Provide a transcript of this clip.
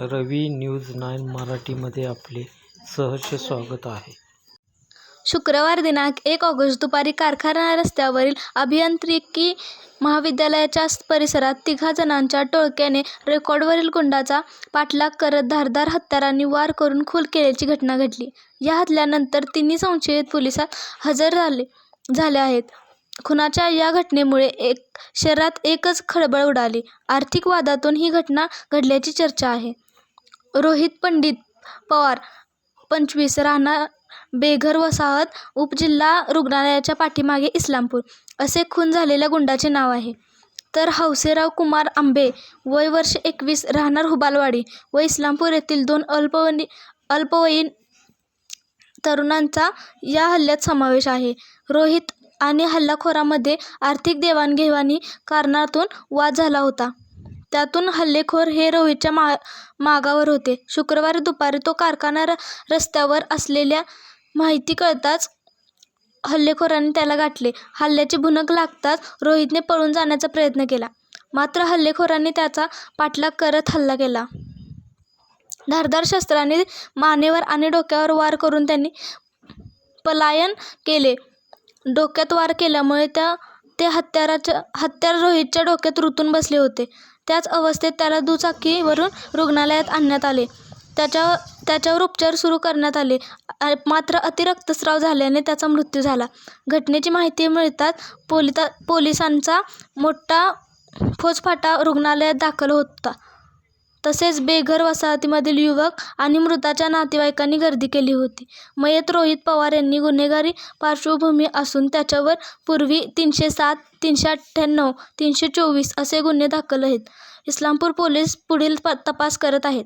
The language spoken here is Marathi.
रवी न्यूज नाईन मराठीमध्ये आपले सहर्ष स्वागत आहे शुक्रवार दिनांक एक ऑगस्ट दुपारी कारखाना रस्त्यावरील अभियांत्रिकी महाविद्यालयाच्या परिसरात तिघा जणांच्या टोळक्याने रेकॉर्डवरील गुंडाचा पाठलाग करत धारदार हत्यारांनी वार करून खून केल्याची घटना घडली. या हल्ल्यानंतर तिन्ही संशयित पोलिसात हजर झाले झाले आहेत. खुनाच्या या घटनेमुळे एक शहरात एकच खळबळ उडाली. आर्थिक वादातून ही घटना घडल्याची चर्चा आहे. रोहित पंडित पवार, पंचवीस, राहणार बेघर वसाहत उपजिल्हा रुग्णालयाच्या पाठीमागे इस्लामपूर, असे खून झालेल्या गुंडाचे नाव आहे. तर हौसेराव कुमार आंबे, वय वर्ष एकवीस, राहणार हुबालवाडी व इस्लामपूर येथील दोन अल्पवनी अल्पवयीन तरुणांचा या हल्ल्यात समावेश आहे. रोहित आणि हल्लाखोरामध्ये आर्थिक देवाणघेवाणी कारणातून वाद झाला होता. त्यातून हल्लेखोर हे रोहितच्या मा मागावर होते. शुक्रवारी दुपारी तो कारखाना र रस्त्यावर असलेल्या माहिती कळताच हल्लेखोरांनी त्याला गाठले. हल्ल्याची भुणक लागताच रोहितने पळून जाण्याचा प्रयत्न केला. मात्र हल्लेखोरांनी त्याचा पाठलाग करत हल्ला केला. धारदार शस्त्राने मानेवर आणि डोक्यावर वार करून त्यांनी पलायन केले. डोक्यात वार केल्यामुळे त्या ते हत्याराच्या हत्यार रोहितच्या डोक्यात रुतून बसले होते. त्याच अवस्थेत त्याला दुचाकीवरून रुग्णालयात आणण्यात आले. त्याच्या त्याच्यावर उपचार सुरू करण्यात आले. मात्र अतिरक्तस्राव झाल्याने त्याचा मृत्यू झाला. घटनेची माहिती मिळताच पोलिता पोलिसांचा मोठा फौजफाटा रुग्णालयात दाखल होता. तसेच बेघर वसाहतीमधील युवक आणि मृताच्या नातेवाईकांनी गर्दी केली होती. मयत रोहित पवार यांनी गुन्हेगारी पार्श्वभूमी असून त्याच्यावर पूर्वी तीनशे सात, तीनशे अठ्ठ्याण्णव, तीनशे चोवीस असे गुन्हे दाखल आहेत. इस्लामपूर पोलीस पुढील तपास करत आहेत.